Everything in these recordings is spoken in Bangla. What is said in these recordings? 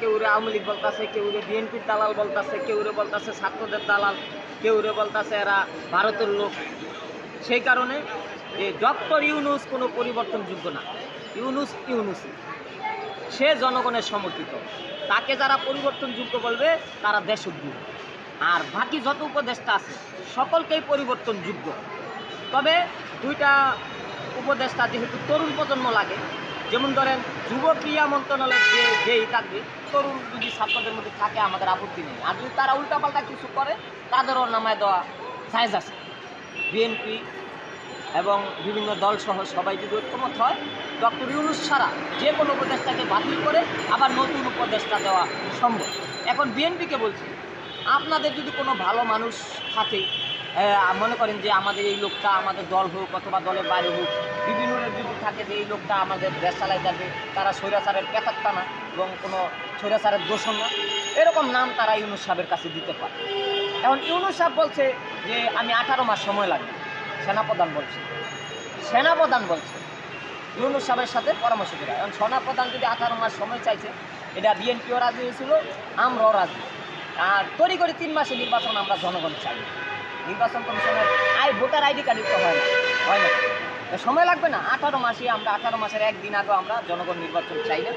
কেউ রে আওয়ামী লীগ বলতাছে কেউ রে বিএনপির দালাল বলতাছে কেউ রে বলতাছে ছাত্রদের দালাল কেউ রে বলতাছে এরা ভারতের লোক। সেই কারণে যে ডক্টর ইউনুস কোনো পরিবর্তনযোগ্য না, ইউনুস ইউনুসই। সে জনগণের সমর্থিত। তাকে যারা পরিবর্তনযোগ্য বলবে, তারা দেশ দেশদ্রোহী আর বাকি যত উপদেষ্টা আছে, সকলকেই পরিবর্তনযোগ্য। তবে দুইটা উপদেষ্টা যেহেতু তরুণ প্রজন্ম লাগে যেমন ধরেন যুব ক্রিয়া মন্ত্রণালয়ের যে, যেই থাকবে, তরুণ যদি ছাত্রদের মধ্যে থাকে, আমাদের আপত্তি নেই। আর যদি তারা উল্টাপাল্টা কিছু করে, তাদেরও নামায় দেওয়া সাইজ আছে। বিএনপি এবং বিভিন্ন দল সহ সবাই যদি ঐক্যমত হয়, ডক্টর ইউনুস ছাড়া যে কোনো উপদেষ্টাকে বাতিল করে আবার নতুন উপদেষ্টা দেওয়া সম্ভব। এখন বিএনপিকে বলছি, আপনাদের যদি কোনো ভালো মানুষ থাকে মনে করেন যে আমাদের এই লোকটা আমাদের দল হোক অথবা দলের বাইরে হোক, বিভিন্ন যদি থাকে যে এই লোকটা আমাদের দেশ চালাই যাবে, তারা স্বৈরাচারের পেতাত্তা না এবং কোনো স্বৈরাচারের দোষণ না, এরকম নাম তারা ইউনুস সাহেবের কাছে দিতে পারে। এখন ইউনুস সাহেব বলছে যে আমি আঠারো মাস সময় লাগবে। সেনাপ্রধান বলছে। সেনাপ্রধান বলছে, ইউনুস সাহেবের সাথে পরামর্শ করে। এখন সেনাপ্রধান যদি আঠারো মাস সময় চাইছে, এটা বিএনপিও রাজি হয়েছিল, আমরাও রাজি। আর তৈরি করে তিন মাসে নির্বাচন আমরা জনগণ চাই। নির্বাচন কমিশনের আই ভোটার আইডি কার্ড হয় না হয় না। সময় লাগবে না, আঠারো মাসে আমরা, আঠারো মাসের একদিন আগে আমরা জনগণ নির্বাচন চাই না।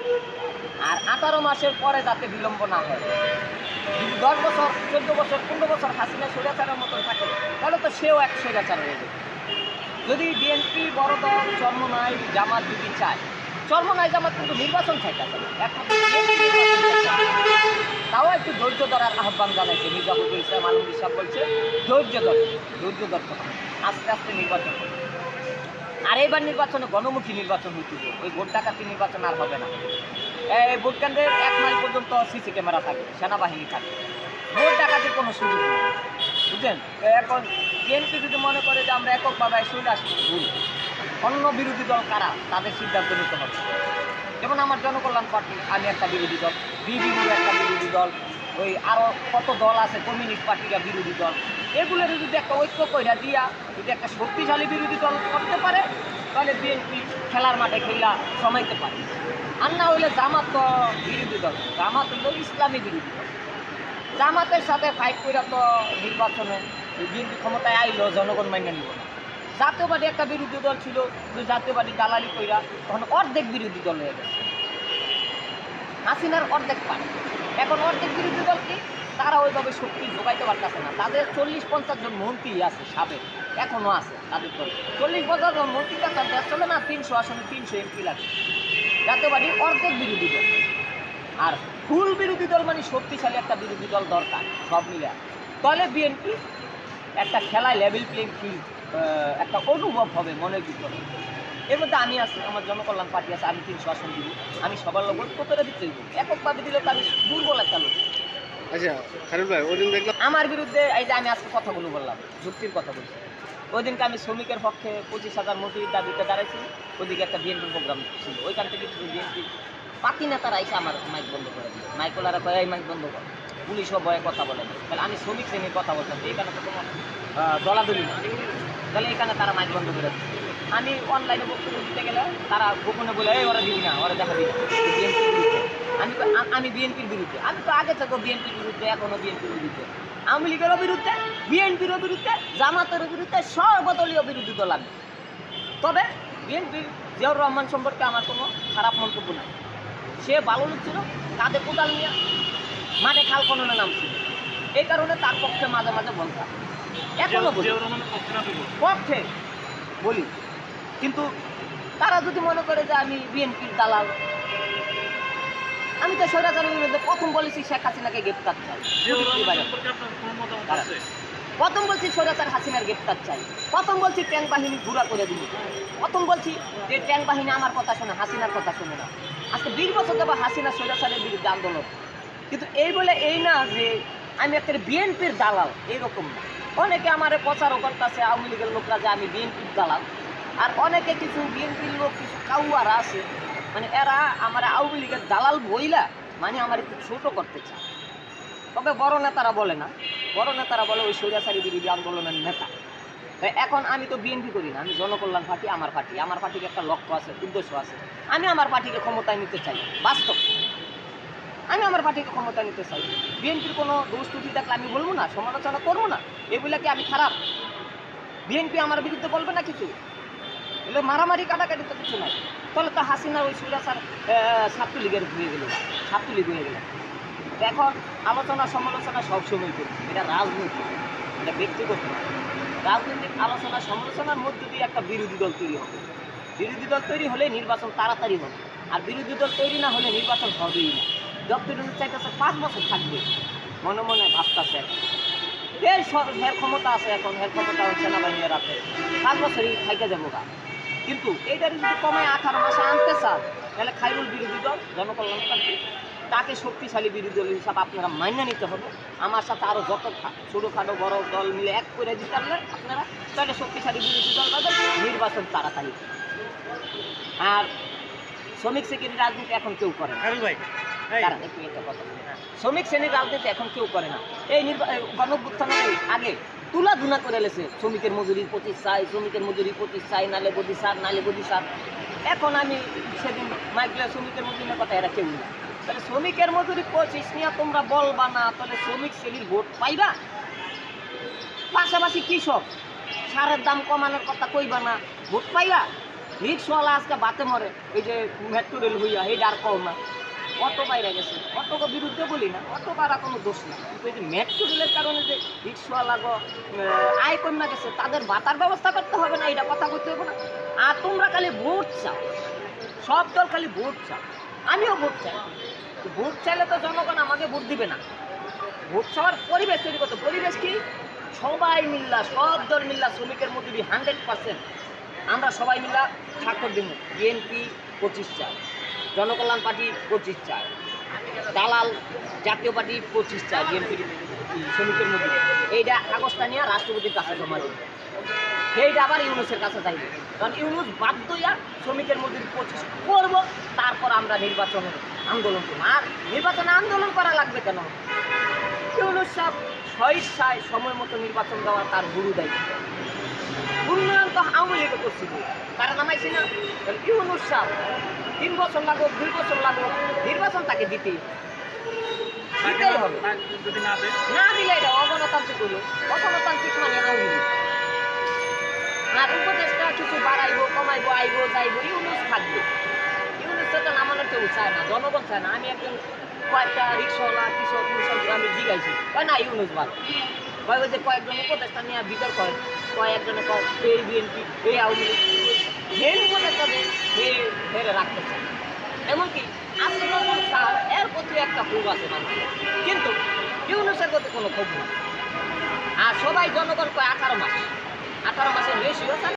আর আঠারো মাসের পরে যাতে বিলম্ব না হয় দশ বছর, চোদ্দ বছর, পনেরো বছর হাসিনা স্বৈরাচারের মতন থাকে, তাহলে তো সেও এক স্বৈরাচার হয়ে যাবে। যদি বিএনপি বড় দল চর্মনাই জামাত যদি চায় চর্মনাই জামাত কিন্তু নির্বাচন একমাত্র নির্বাচন তাও একটু ধৈর্য ধরার আহ্বান জানাইছে মির্জাফরুল ইসলাম আলমগীর সাহেব বলছে, ধৈর্য ধর, ধৈর্য ধরতে আস্তে আস্তে নির্বাচন। আর এবার নির্বাচনে গণমুখী নির্বাচন হইতেছে। ওই ভোট ডাকাতি নির্বাচন আর হবে না। এই ভোট কেন্দ্রের এক মাইল পর্যন্ত সিসি ক্যামেরা থাকবে সেনাবাহিনী থাকবে ভোট ডাকাতির কোনো সুযোগ নেই। বুঝলেন এখন বিএনপি যদি মনে করে যে আমরা এককভাবে শুনে আসব ভুল। অন্য বিরোধী দল কারা? তাদের সিদ্ধান্ত নিতে হবে। যেমন আমার জনকল্যাণ পার্টি, আমি একটা বিরোধী দল বিবিগুলো একটা বিরোধী দল ওই আরও কত দল আছে কমিউনিস্ট পার্টিরা বিরোধী দল? এগুলোর যদি একটা ঐক্য কইরা দিয়া, যদি একটা শক্তিশালী বিরোধী দল করতে পারে, তাহলে বিএনপি খেলার মাঠে খেলা সমাইতে পারে। আর না হইলে জামাত তো বিরোধী দল। জামাত হইল ইসলামী বিরোধী দল। জামাতের সাথে ফাইট করে তো নির্বাচনে বিএনপি ক্ষমতায় আইলো, জনগণ মান্য নিব জাতীয়বাদী একটা বিরোধী দল ছিল জাতীয়বাদী দালালি কইরা তখন অর্ধেক বিরোধী দল হয়ে গেছে। হাসিনার অর্ধেক পায় এখন অর্ধেক বিরোধী দল কি? তারা ওইভাবে শক্তি যোগাইতে পারতেছে না। তাদের চল্লিশ পঞ্চাশ জন মন্ত্রী আছে, সাবেক এখনও আছে তাদের দল। চল্লিশ পঞ্চাশ জন মন্ত্রীটা তার দেশ চলে না, তিনশো আসনে তিনশো এমপি লাগে। যাতে পারি অর্ধেক বিরোধী দল। আর ফুল বিরোধী দল মানে শক্তিশালী একটা বিরোধী দল দরকার, সব মিলে তাহলে বিএনপি একটা খেলায় লেভেল প্লেইং ফিল্ড একটা অনুভব হবে মনের ভিতরে। এর মধ্যে আমি আছি আমার জনকল্যাণ পার্টি আছে আমি তিনশো আসন দিব আমি সবার লোক কতটা দিতে দিব এককভাবে দিলে তো আমি দুর্বল একটা লোক। আচ্ছা খারুল ভাই ওই দিন দেখলাম আমার বিরুদ্ধে এই যে আমি আজকে কথাগুলো বললাম যুক্তির কথা বলছি। ওই দিনকে আমি শ্রমিকের পক্ষে পঁচিশ হাজার মজুরির দাবিতে দাঁড়াইছি ওইদিকে একটা বিএনপির প্রোগ্রাম ছিল। ওইখান থেকে কিছু বিএনপি পাতি নেতারা এসে আমার মাইক বন্ধ করে দিল। মাইকোলারা কয়ে এই মাইক বন্ধ কর। পুলিশও ভয়ে কথা বলে তাহলে আমি শ্রমিক শ্রেণির কথা বলতাম এইখানে তো আহ, দলাদলি না। তাহলে এখানে তারা মাইক বন্ধ করে দিচ্ছে। আমি অনলাইনে বক্তব্য দিতে গেলে তারা গোপনে বলে এই ওরা দিবি না ওরা দেখাবি না। বিএনপির বিরুদ্ধে। আমি তো- আমি বিএনপির বিরুদ্ধে। আমি তো আগে থেকে বিএনপির বিরুদ্ধে এখনও বিএনপির বিরুদ্ধে। আওয়ামী লীগেরও বিরুদ্ধে বিএনপিরও বিরুদ্ধে জামাতেরও বিরুদ্ধে সর্বদলীয় বিরোধী দল আমি। তবে বিএনপির জিয়াউর রহমান সম্পর্কে আমার কোনো খারাপ মন্তব্য নাই। সে ভালো লোক ছিল কাঁধে কোদাল নিয়ে মাঠে খাল খননে নামছিল। এই কারণে তার পক্ষে মাঝে মাঝে বলতাম এখনও পক্ষে বলি। কিন্তু তারা যদি মনে করে যে আমি বিএনপির দালাল আমি তো স্বৈরাচারের বিরুদ্ধে প্রথম বলেছি শেখ হাসিনাকে গ্রেপ্তার চাই। প্রথম বলছি স্বৈরাচার হাসিনার গ্রেপ্তার চাই। প্রথম বলছি ট্যাঙ্ক বাহিনী ঘুরা করে দিল। প্রথম বলছি যে ট্যাঙ্ক বাহিনী আমার কথা শোনে হাসিনার কথা শোনে না। আজকে বিশ বছর দেবো হাসিনা স্বৈরাচারের বিরুদ্ধে আন্দোলন। কিন্তু এই বলে এই না যে আমি একটা বিএনপির দালাল এইরকম না। অনেকে আমার প্রচারও করতেছে আওয়ামী লীগের লোকরা যে আমি বিএনপির দালাল। আর অনেকে কিছু বিএনপির লোক কিছু কাউয়ারা আছে। মানে এরা আমার আওয়ামী লীগের দালাল বইলা মানে আমার একটু ছোট করতে চায়। তবে বড় নেতারা বলে না। বড় নেতারা বলে ওই স্বৈরাচারী বিরোধী আন্দোলনের নেতা। তো এখন আমি তো বিএনপি করি না, আমি জনকল্যাণ পার্টি, আমার পার্টি। আমার পার্টির একটা লক্ষ্য আছে, উদ্দেশ্য আছে। আমি আমার পার্টিকে ক্ষমতায় নিতে চাই, বাস্তব। আমি আমার পার্টিকে ক্ষমতা নিতে চাই। বিএনপির কোনো দোষ ত্রুটি থাকলে আমি বলব না, সমালোচনা করব না। এগুলা কি আমি খারাপ? বিএনপি আমার বিরুদ্ধে বলবে না কিছু? এগুলো মারামারি কাটাকাটি তো কিছু নাই। তাহলে তো হাসিনা ওই সুরা স্যার ছাত্রলীগের হয়ে গেল ছাত্রলীগ হয়ে গেল। এখন আলোচনা, সমালোচনা সবসময় করি। এটা রাজনীতি এটা ব্যক্তিগত রাজনৈতিক আলোচনা, সমালোচনার মধ্য দিয়ে একটা বিরোধী দল তৈরি হবে। বিরোধী দল তৈরি হলে নির্বাচন তাড়াতাড়ি হবে। আর বিরোধী দল তৈরি না হলে নির্বাচন হবেই না। ডক্টর ইউনুস চাইতেছে পাঁচ বছর থাকবে। মনে মনে ভাবতেছে। এই হের ক্ষমতা আছে এখন, হের ক্ষমতা সেনাবাহিনীর রাতে পাঁচ বছরই থাইকে যাব গা। কিন্তু এইটার যদি কমে আঠারো মাসে আনতে চান তাহলে খাইরুল বিরোধী দল জনকল্যাণকারী তাকে শক্তিশালী বিরোধী দল হিসাবে আপনারা মান্য নিতে হবে। আমার সাথে আরও যত ছোটোখাটো বড় দল মিলে এক করে দিতে পারলেন আপনারা তাহলে শক্তিশালী বিরোধী দল তাদের নির্বাচন তাড়াতাড়ি। আর শ্রমিক শ্রেণির রাজনীতি এখন কেউ করে না। শ্রমিক শ্রেণির রাজনীতি এখন কেউ করে না। এই নির্বাচন গণভ্যুত্থানের আগে তুলা ধুনা করে লেছে। শ্রমিকের মজুরির পঁচিশ চাই, শ্রমিকের মজুরি পঁচিশ চাই, নালে বদি সার, নালে বদি সার। এখন আমি সেদিন মাইকলে শ্রমিকের মজুরির কথা এরা কেউ না। তাহলে শ্রমিকের মজুরি পঁচিশ নিয়ে তোমরা বলবা না, তাহলে শ্রমিক শ্রেণির ভোট পাইবা? পাশাপাশি কৃষক, সারের দাম কমানোর কথা কইবা না, ভোট পাইবা? রিক্সওয়ালা আজকে বাতে মরে, এই যে মেট্রো রেল হইয়া, এই আর কম না। অটো বাইরে গেছে। অটোকে বিরুদ্ধে বলি না, অটো পারা কোনো দোষ না কিন্তু এই মেট্রো রেলের কারণে যে রিক্সওয়ালা আয় কমে গেছে, তাদের ভাতার ব্যবস্থা করতে হবে না, এটা কথা বলতে হবে না। আর তোমরা খালি ভোট চাও, সব দল খালি ভোট চাও, আমিও ভোট চাই। ভোট চাইলে তো জনগণ আমাকে ভোট দিবে না। ভোট চাওয়ার পরিবেশ তৈরি করতে পরিবেশ কি? সবাই মিল্লা, সব দল মিল্লা, শ্রমিকের মজুরি হান্ড্রেড পার্সেন্ট আমরা সবাই মিল্লা স্বাক্ষর দিব বিএনপি পঁচিশ চায়। জনকল্যাণ পার্টি পঁচিশ চায়। দালাল জাতীয় পার্টি পঁচিশ চায় বিএনপির শ্রমিকের মধ্যে। এইটা কাগজটা নিয়ে রাষ্ট্রপতির কাছে জমা দেবে। সেইটা আবার ইউনুসের কাছে যাইবে কারণ ইউনুস বাধ্য হইয়া শ্রমিকের মধ্যে পঁচিশ করব, তারপর আমরা নির্বাচন আন্দোলন করব। আর নির্বাচনে আন্দোলন করা লাগবে কেন? ইউনুস সাহেব স্বইচ্ছায় সময় মতো নির্বাচন দেওয়া তার গুরু দায়িত্ব। উন্নয়ন তো করছিল? তারা নামাইছি না? ইউনুস সাহেব তিন বছর লাগুক দুই বছর লাগুক নির্বাচন তাকে হবে। দিতেই হবে না দিলে এটা অগণতান্ত্রিক হলো। অগণতান্ত্রিক মানে আওয়ামী লীগ আর উপদেশটা কিছু বাড়াইবো কমাইবো আইবো যাইবো ইউনুস থাকবে। ইউনুস তো নামানোর কেউ চায় না জনগণ চায় না। আমি একজন কয়েকটা রিক্সাওয়ালা কৃষক কৃষক আমি জিগাইছি। না ইউনুস ভালো হয় যে কয়েকজন উপদেষ্টা নিয়ে বিতর্ক হয় কয়েকজনে এই বিএনপি, এই আওয়ামী লীগ মেন উপদেষ্টাদের ধরে রাখতে চায়। এমনকি আসল স্যার, এর প্রতি একটা ক্ষোভ আছে কিন্তু ইউনুসের প্রতি কোনো ক্ষোভ নেই। আর সবাই জনগণ কয় আঠারো মাস। আঠারো মাসের বেশি হচ্ছে